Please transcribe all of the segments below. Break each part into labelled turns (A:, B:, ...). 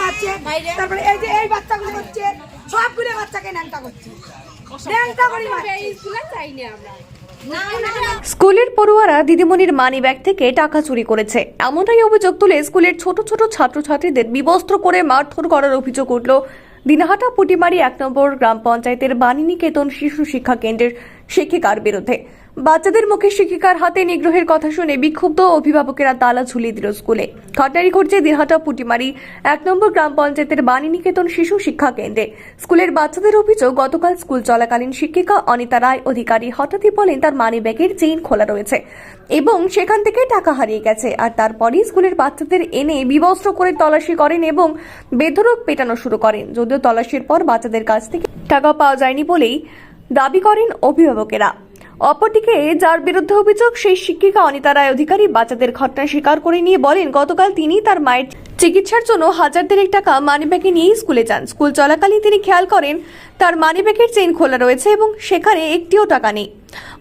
A: মারছে তারপরে এই যে এই বাচ্চাগুলো হচ্ছে সবগুলো বাচ্চাকে ন্যাংটা করছে। ন্যাংটা করে মারছে।
B: স্কুলে আমরা।
C: স্কুলের পড়ুয়ারা দিদিমণির মানি ব্যাগ থেকে টাকা চুরি করেছে। এমনটাই অভিযোগ তুলে স্কুলের ছোট ছোট ছাত্রছাত্রীদের বিবস্ত্র করে মারধর করার অভিযোগ উঠল। দিনহাটা পুটিমারি এক নম্বর গ্রাম পঞ্চায়েতের বাণীনিকেতন শিশু শিক্ষা কেন্দ্রের শিক্ষিকার বিরুদ্ধে। বাচ্চাদের মুখে শিক্ষিকার হাতে নিগ্রহের কথা শুনে বিক্ষুব্ধ অভিভাবকেরা তালা ঝুলিয়ে দিল স্কুলে। ঘটনাটি ঘটছে দিনহাটা পুটিমারি, এক নম্বর গ্রাম পঞ্চায়েতের বাণীনিকেতন শিশু শিক্ষা কেন্দ্রে। স্কুলের বাচ্চাদের অভিযোগ, গতকাল স্কুল চলাকালীন শিক্ষিকা অনিতা রায়, অধিকারী, হঠাৎই বলেন তার মানি ব্যাগের চেইন খোলা রয়েছে এবং সেখান থেকে টাকা হারিয়ে গেছে। আর তারপরই স্কুলের বাচ্চাদের এনে বিবস্ত্র করে তলাশি করেন এবং বেধরক পেটানো শুরু করেন। যদিও তলাশির পর বাচ্চাদের কাছ থেকে টাকা পাওয়া যায়নি বলেই দাবি করেন অভিভাবকেরা। অপরদিকে, যার বিরুদ্ধে অভিযোগ, সেই শিক্ষিকা অনিতা রায় অধিকারী বাচ্চাদের ঘটনা স্বীকার করে নিয়ে বলেন, গতকাল তিনি তার মায়ের চিকিৎসার জন্য হাজার দেড়েক টাকা মানি ব্যাগে নিয়েই স্কুলে যান। স্কুল চলাকালীন তিনি খেয়াল করেন, তার মানি ব্যাগের চেইন খোলা রয়েছে এবং সেখানে একটিও টাকা নেই।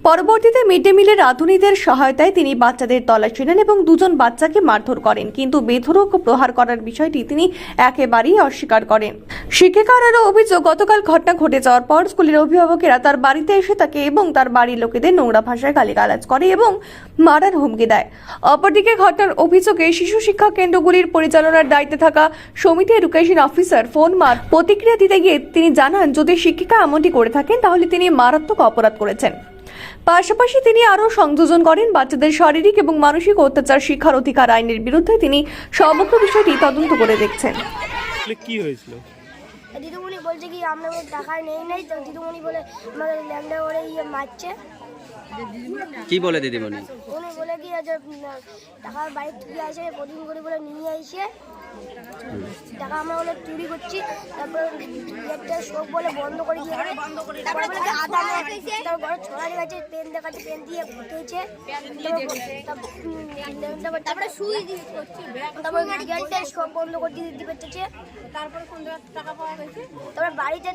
C: পরবর্তীতে মিড ডে মিলের রাঁধুনিদের সহায়তায় তিনি বাচ্চাদের তল্লাশি নেন এবং দুজন বাচ্চাকে মারধর করেন, কিন্তু বেধরক প্রহার করার বিষয়টি তিনি একেবারেই অস্বীকার করেন। শিক্ষিকার আরও অভিযোগ, গতকাল ঘটনা ঘটে যাওয়ার পর স্কুলের অভিভাবকেরা তার বাড়িতে এসে তাকে এবং তার বাড়ির লোকেদের নোংরা ভাষায় গালিগালাজ করে এবং মারার হুমকি দেয়। অপরদিকে ঘটনার অভিযোগে শিশু শিক্ষা কেন্দ্রগুলির পরিচালনার দায়িত্বে থাকা সমিতি এডুকেশন অফিসার ফোন মার প্রতিক্রিয়া দিতে গিয়ে তিনি জানান, যদি শিক্ষিকা এমনটি করে থাকেন, তাহলে তিনি মারাত্মক অপরাধ করেছেন। পাশাপাশি তিনি আরও সংযোজন করেন বাচ্চাদের শারীরিক এবং মানসিক অত্যাচার শিক্ষার অধিকার আইনের বিরুদ্ধে। তিনি সমগ্র বিষয়টি তদন্ত করে দেখছেন।
D: কি হয়েছিল?
E: দিদিমণি বলছে কি আমরা বলে টাকা নেই নাই তো। দিদিমণি বলে আমাদের ল্যাংডা করে ইয়ে মারছে।
F: কি বলে দিদিমণি?
E: উনি বলে কি যে টাকা বাড়ির থেকে আসে প্রতিদিন করে বলে নিয়ে এসে টাকা আমরা বলে চুরি করছি তারপর গেটটা শোক বলে বন্ধ করে দিয়ে তারপরে বলে ঘরে ছড়ানি গেছে পেন দেখাচ্ছে পেন দিয়ে ঘুরতেছে। তারপরে সুই তারপর গেটটা শোক বন্ধ করে দিয়ে দিতে পেরেছে।
B: তারপর কোন টাকা পাওয়া গেছে?
E: তারপরে বাড়িতে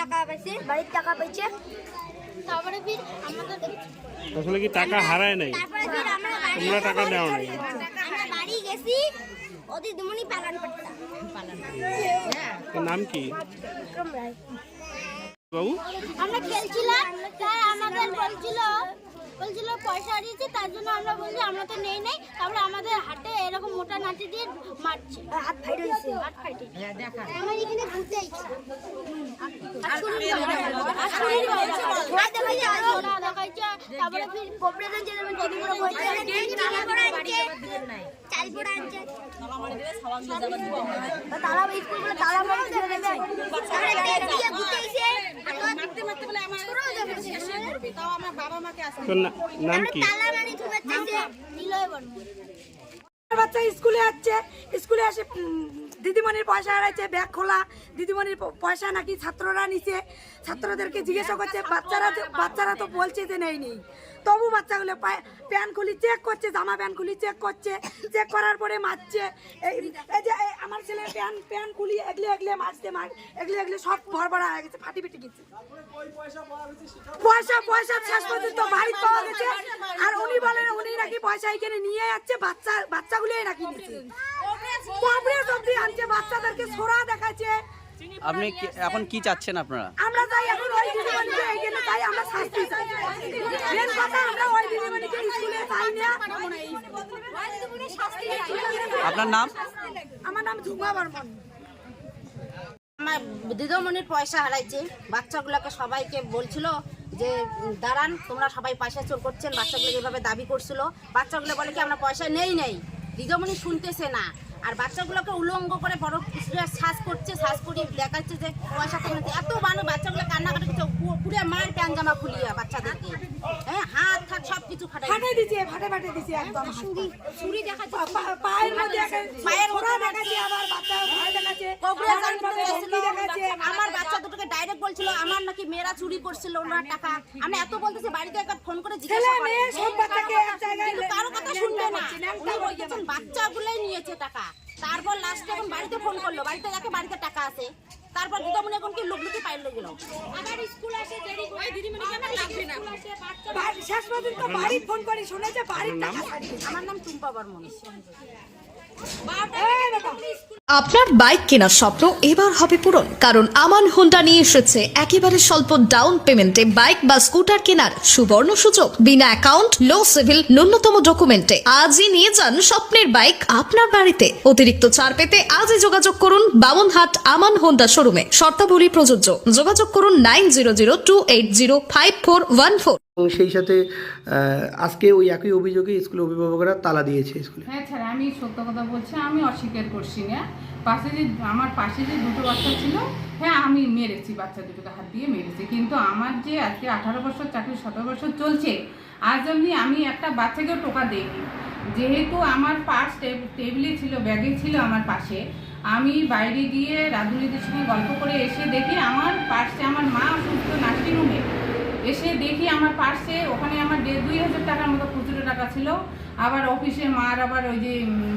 E: টাকা পেয়েছে বাড়ির টাকা পেয়েছে তারপরে ফির আমাদের
D: আসলে কি টাকা হারায় নাই? তোমরা টাকা নেও নাই?
E: আমরা বাড়ি গেছি ওদের দুমনি পালন করতাম
D: তোর নাম কি? বাবু?
E: আমরা খেলছিলাম তাই আমাদের বলছিল বলছিল পয়সা হারিয়েছে তার জন্য আমরা বলছি আমরা তো নেই নেই তারপরে আমাদের হাতে এরকম মোটা নাচি দিয়ে মারছে। হাত ফাইট হয়েছে হাত ফাইটে আমরা এখানে ঘুরতে আইছি তারপরে ফির কর্পোরেশন চেয়ারম্যান
A: বাচ্চা স্কুলে যাচ্ছে, স্কুলে এসে দিদিমণির পয়সা হারাইছে, ব্যাগ খোলা, দিদিমণির পয়সা নাকি ছাত্ররা নিছে। ছাত্রদেরকে জিজ্ঞাসা করছে, বাচ্চারা বাচ্চারা তো বলছে যে নেই নেই তবু বাচ্চাগুলো পা- প্যান্ট খুলি চেক করছে জামা প্যান্ট খুলি চেক করছে চেক করার পরে মারছে। এই এই যে আমার ছেলে প্যান্ট প্যান্ট খুলি এগলে এগলে মারছে মার এগলে এগলে সব ভর ভরা হয়ে গেছে ফাটি ফেটে গেছে। পয়সা পয়সা শেষ পর্যন্ত বাড়ি পাওয়া গেছে। আর উনি বলেন উনি নাকি পয়সা এখানে নিয়ে যাচ্ছে বাচ্চা বাচ্চাগুলোই নাকি নিচ্ছে কবরেজ অব্দি আনছে বাচ্চাদেরকে ছোড়া দেখাচ্ছে।
F: আপনি কি- এখন কি চাচ্ছেন আপনারা?
A: আমরা চাই এখন ওই দিদিমণিকে এইখানে চাই আমরা শাস্তি চাই। মেন কথা আমরা ওই দিদিমণিকে স্কুলে চাই না।
F: আপনার নাম?
A: আমার নাম ঝুমা বর্মন।
G: আমার দিদিমণির পয়সা হারাইছে। বাচ্চাগুলোকে সবাইকে বলছিল যে দাঁড়ান তোমরা সবাই পয়সা চোর করছেন। বাচ্চাগুলো যেভাবে দাবি করছিল। বাচ্চাগুলো বলে কি আমরা পয়সা নেই নেই। দিদিমণি শুনতেছে না। আর বাচ্চাগুলোকে উলঙ্গ করে বড় শ্বাস করছে শ্বাস করিয়ে দেখাচ্ছে যে পয়সা তোমরা এত মানুষ বাচ্চাগুলো কান্নাকাটি করছে পুরে মার প্যান জামা খুলিয়ে বাচ্চাদেরকে। হ্যাঁ হাত হাত সব কিছু ফাটাই
A: ফাটে ফাটে ফাটে দিছে একদম।
E: চুরি দেখাচ্ছে
A: পা- পা- পায়ের মধ্যে
G: পায়ের
A: ছোড়া দেখাচ্ছে আবার বাচ্চা ভয় দেখাচ্ছে
G: কবরে
A: আমার দেখাচ্ছে।
G: বাচ্চা দুটোকে ডাইরেক্ট বলছিল আমার নাকি মেয়েরা চুরি করছিল ওনার টাকা। আমি এত বলতেছি বাড়িতে একবার ফোন করে জিজ্ঞাসা করেন।
A: সব বাচ্চাকে এক জায়গায়
G: কিন্তু কারও কথা শুনবে না।
A: ন্যাংটা
G: উনি বলতেছেন বাচ্চাগুলোই নিয়েছে টাকা। তারপর লাস্ট এখন বাড়িতে ফোন করল। বাড়িতে দেখে বাড়িতে টাকা আছে। তারপর দুটো মনে এখন কি লুকলুকি পাইল গেল
B: আবার স্কুল আসে দেরি করে দিদিমণিকে আমার লাগবে না?
A: বাড়ি- শেষ পর্যন্ত বাড়ি ফোন করে শুনেছে বাড়ির টাকা
G: আমার নাম টুম্পা বর্মন।
A: বাবা
H: আপনার বাইক কেনার স্বপ্ন এবার হবে পূরণ কারণ আমান হোন্ডা নিয়ে এসেছে একেবারে স্বল্প ডাউন পেমেন্টে বাইক বা স্কুটার কেনার সুবর্ণ সুযোগ। বিনা অ্যাকাউন্ট লো সিভিল ন্যূনতম ডকুমেন্টে আজই নিয়ে যান স্বপ্নের বাইক আপনার বাড়িতে। অতিরিক্ত ছাড় পেতে আজই যোগাযোগ করুন বামনহাট আমান হোন্ডা শোরুমে শর্তাবলী প্রযোজ্য। যোগাযোগ করুন nine zero zero two eight zero five four one four
I: এবং সেই সাথে আজকে ওই একই অভিযোগে স্কুলের অভিভাবকরা তালা দিয়েছে স্কুলে।
J: হ্যাঁ স্যার আমি সত্য কথা বলছি আমি অস্বীকার করছি না। পাশে যে, আমার পাশে যে দুটো বাচ্চা ছিল হ্যাঁ আমি মেরেছি, বাচ্চা দুটোকে হাত দিয়ে মেরেছি। কিন্তু আমার যে আজকে আঠারো বছর চাকরি, সতেরো বছর চলছে, আজ অবধি আমি একটা বাচ্চাকেও টোকা দিইনি। যেহেতু আমার পার্স টেবিলে ছিল, ব্যাগে ছিল আমার পাশে, আমি বাইরে গিয়ে রাধুনিদের সঙ্গে গল্প করে এসে দেখি আমার পার্সে, আমার মা অসুস্থ নার্সিংহোমে এসে দেখি আমার পার্সে ওখানে আমার দেড়, দুই হাজার টাকার মতো খুচরো টাকা ছিল। আবার অফিসে মার আবার ওই যে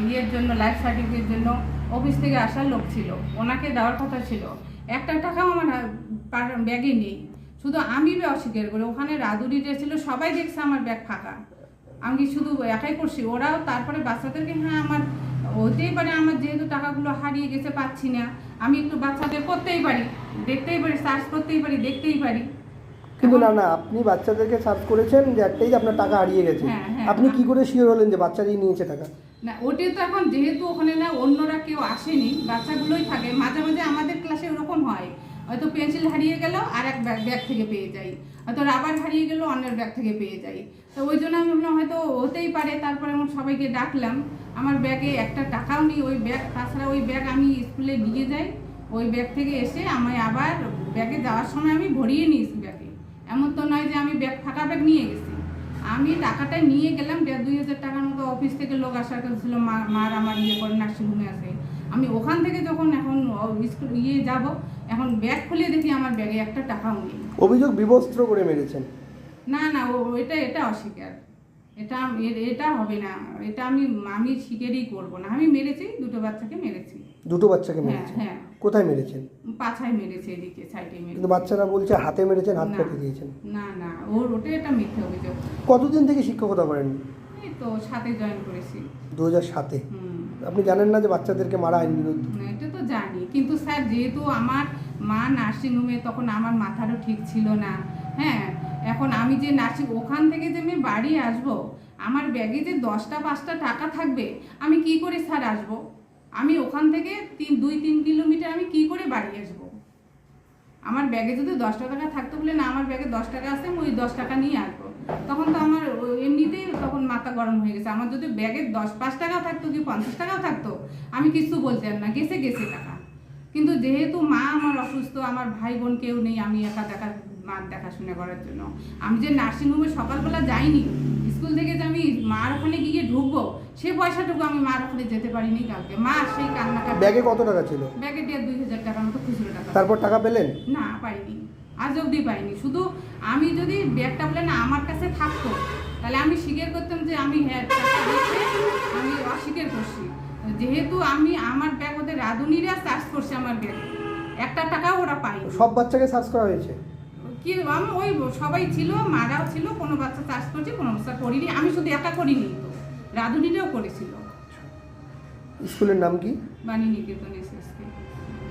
J: ইয়ের জন্য লাইফ সার্টিফিকেটের জন্য। অফিস থেকে আসার লোক ছিল। ওনাকে দেওয়ার কথা ছিল। একটা টাকাও আমার ব্যাগে নেই। শুধু আমি অস্বীকার করি। ওখানে রাধুরিটা ছিল সবাই দেখছে আমার ব্যাগ ফাঁকা। আমি শুধু একাই করছি? ওরাও তারপরে বাচ্চাদেরকে হ্যাঁ আমার হতেই পারে আমার যেহেতু টাকাগুলো হারিয়ে গেছে পাচ্ছি না। আমি একটু বাচ্চাদের করতেই পারি। দেখতেই পারি সার্চ করতেই পারি দেখতেই পারি।
I: কিন্তু না না আপনি বাচ্চাদেরকে সার্চ করেছেন যে একটাই যে আপনার টাকা হারিয়ে গেছে।
J: হ্যাঁ, হ্যাঁ।
I: আপনি কি করে শিওর হলেন যে বাচ্চারই নিয়েছে টাকা?
J: না ওটি তো এখন যেহেতু ওখানে না অন্যরা কেউ আসেনি, বাচ্চাগুলোই থাকে, মাঝে মাঝে আমাদের ক্লাসে ওরকম হয়। হয়তো পেন্সিল হারিয়ে গেল আর এক ব্যাগ ব্যাগ থেকে পেয়ে যাই। হয়তো রাবার হারিয়ে গেল, অন্যের ব্যাগ থেকে পেয়ে যাই। তো ওই জন্য আমি ভাবলাম হয়তো হতেই পারে, তারপরে আমার সবাইকে ডাকলাম। আমার ব্যাগে একটা টাকাও নেই, ওই ব্যাগ তাছাড়া ওই ব্যাগ আমি স্কুলে নিয়ে যাই। ওই ব্যাগ থেকে এসে আমি আবার ব্যাগে যাওয়ার সময় আমি ভরিয়ে নিয়েছি ব্যাগে এমন তো নয় যে আমি ব্যাগ ফাঁকা ব্যাগ নিয়ে গেছি। আমি টাকাটা নিয়ে গেলাম দেড় দুই হাজার টাকার মতো অফিস থেকে লোক আসার কথা ছিল মার আমার ইয়ে করে নার্সিংহোমে আসে আমি ওখান থেকে যখন এখন ইয়ে যাব এখন ব্যাগ খুলে দেখি আমার ব্যাগে একটা টাকাও নেই।
I: অভিযোগ বিবস্ত্র করে মেরেছেন।
J: না না ও এটা এটা অস্বীকার। এটা এটা হবে না। এটা আমি আমি স্বীকারই করব না। আমি মেরেছি দুটো বাচ্চাকে মেরেছি।
I: দুটো বাচ্চাকে মেরেছি
J: হ্যাঁ।
I: কোথায় মেরেছেন?
J: পাছায় মেরেছে এদিকে সাইডে
I: কিন্তু বাচ্চারা বলছে হাতে মেরেছেন হাত। কেটে দিয়েছেন।
J: না না ওর ওটা এটা মিথ্যে অভিযোগ।
I: কতদিন থেকে শিক্ষকতা করেন?
J: এই তো সাথে জয়েন করেছি।
I: দু হাজার সাতে আপনি জানেন না যে বাচ্চাদেরকে মারা আইন বিরুদ্ধ?
J: এটা তো জানি। কিন্তু স্যার যেহেতু আমার মা নার্সিংহোমে তখন আমার মাথারও ঠিক ছিল না। হ্যাঁ এখন আমি যে নার্সিং ওখান থেকে যে আমি বাড়ি আসব, আমার ব্যাগে যে দশটা, পাঁচটা টাকা থাকবে, আমি কি করে স্যার আসব? আমি ওখান থেকে তিন, দুই, তিন কিলোমিটার আমি কি করে বাড়ি আসব? আমার ব্যাগে যদি দশটা টাকা থাকতো বলে, না, আমার ব্যাগে দশ টাকা আছে আমি ওই দশ টাকা নিয়ে আসব। তখন তো আমার এমনিতেই তখন মাথা গরম হয়ে গেছে। আমার যদি ব্যাগে দশ, পাঁচ টাকাও থাকতো কি, পঞ্চাশ টাকাও থাকতো, আমি কিছু বলতাম না, গেছে গেছে টাকা। কিন্তু যেহেতু মা আমার অসুস্থ, আমার ভাই বোন কেউ নেই, আমি একা দেখা মার দেখাশোনা করার জন্য। আমি যে নার্সিংহোমে সকালবেলা যাইনি স্কুল থেকে যে আমি মার ওখানে গিয়ে ঢুকবো সে পয়সাটুকু আমি মার ওখানে যেতে পারিনি কালকে। মা সেই কান্নাটা
I: ব্যাগে কত টাকা ছিল?
J: ব্যাগে দেড় দুই হাজার টাকার মতো খুচরো টাকা।
I: তারপর টাকা পেলেন?
J: না পাইনি। আজ অবধি পাইনি। শুধু আমি যদি ব্যাগটা বলে না আমার কাছে থাকতো। তাহলে আমি স্বীকার করতাম যে আমি হ্যাঁ আমি অস্বীকার করছি। যেহেতু আমি আমার ব্যাগ ওদের রাঁধুনিরা চার্জ করছে আমার ব্যাগ। একটা টাকাও ওরা পাইনি
I: সব বাচ্চাকে সার্চ করা হয়েছে?
J: কি আমি ওই সবাই ছিল মারাও ছিল কোনো বাচ্চা চার্জ করছে কোনো বাচ্চা করিনি আমি শুধু একা করিনি তো। রাঁধুনিরাও করেছিল।
I: স্কুলের নাম কি?
J: বাণী নিকেতন এসএসকে।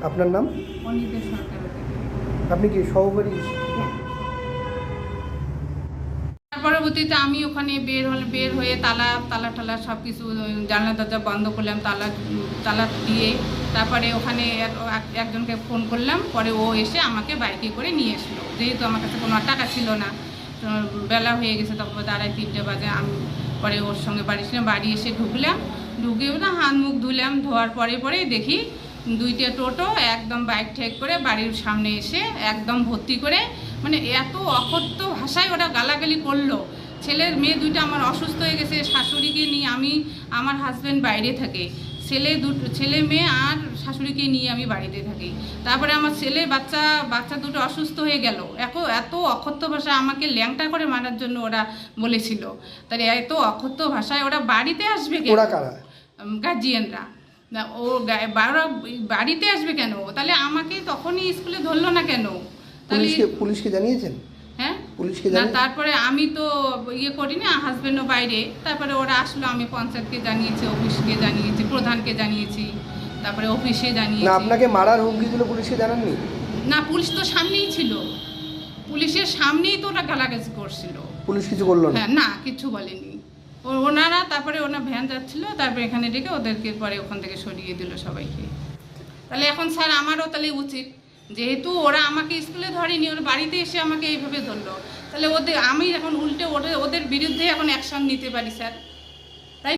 I: আপনার নাম?
J: অনিতের সরকার
I: আপনি কি সহকারী?
J: তার পরবর্তীতে আমি ওখানে বের হলে বের হয়ে তালা তালা টালা সব কিছু জানলা দরজা বন্ধ করলাম তালা তালা দিয়ে তারপরে ওখানে এক- এক- একজনকে ফোন করলাম পরে ও এসে আমাকে বাইকে করে নিয়ে এসলো। যেহেতু আমার কাছে কোনো টাকা ছিল না, তো বেলা হয়ে গেছে, তখন আড়াই তিনটে বাজে, আমি পরে ওর সঙ্গে বাড়ি ছিলাম, বাড়ি এসে ঢুকলাম, ঢুকে না হাত মুখ ধুলাম, ধোয়ার পরে পরে দেখি দুইটা টোটো, একদম বাইক ঠেক করে বাড়ির সামনে এসে একদম ভর্তি করে মানে এত অকথ্য ভাষায় ওরা গালাগালি করল। ছেলের মেয়ে দুইটা আমার অসুস্থ হয়ে গেছে, শাশুড়িকে নিয়ে আমি, আমার হাজব্যান্ড বাইরে থাকে। ছেলে দুটো ছেলে মেয়ে আর শাশুড়িকে নিয়ে আমি বাড়িতে থাকি। তারপরে আমার ছেলে বাচ্চা বাচ্চা দুটো অসুস্থ হয়ে গেল। এত এত অকথ্য ভাষা আমাকে ল্যাংটা করে মারার জন্য ওরা বলেছিল। তাহলে এত অকথ্য ভাষায় ওরা বাড়িতে আসবে কেন?
I: ওরা
J: গার্জিয়ানরা ও বারো বাড়িতে আসবে কেন? তাহলে আমাকে তখনই স্কুলে ধরলো না কেন? তাহলে
I: পুলিশকে জানিয়েছেন? পুলিশকে
J: না তারপরে আমি তো ইয়ে করি না হাজবেন্ডও বাইরে। তারপরে ওরা আসলো আমি পঞ্চায়েতকে জানিয়েছি অফিসকে জানিয়েছি প্রধানকে জানিয়েছি তারপরে অফিসে
I: না আপনাকে মারার হুমকি দিল পুলিশকে জানাননি?
J: না পুলিশ তো সামনেই ছিল। পুলিশের সামনেই তো ওরা গালাগাজি করছিল।
I: পুলিশ কিছু করল না?
J: হ্যাঁ না কিছু বলেনি। ওনারা তারপরে ওনার ভ্যান যাচ্ছিল তারপরে এখানে ডেকে ওদেরকে পরে ওখান থেকে সরিয়ে দিল সবাইকে। তাহলে এখন স্যার আমারও তাহলে উচিত। যেহেতু ওরা আমাকে স্কুলে ধরেনি, ওরা বাড়িতে এসে আমাকে এইভাবে ধরলো। তাহলে ওদের, আমি এখন উল্টে ওদের ওদের বিরুদ্ধে এখন অ্যাকশন নিতে পারি, স্যার।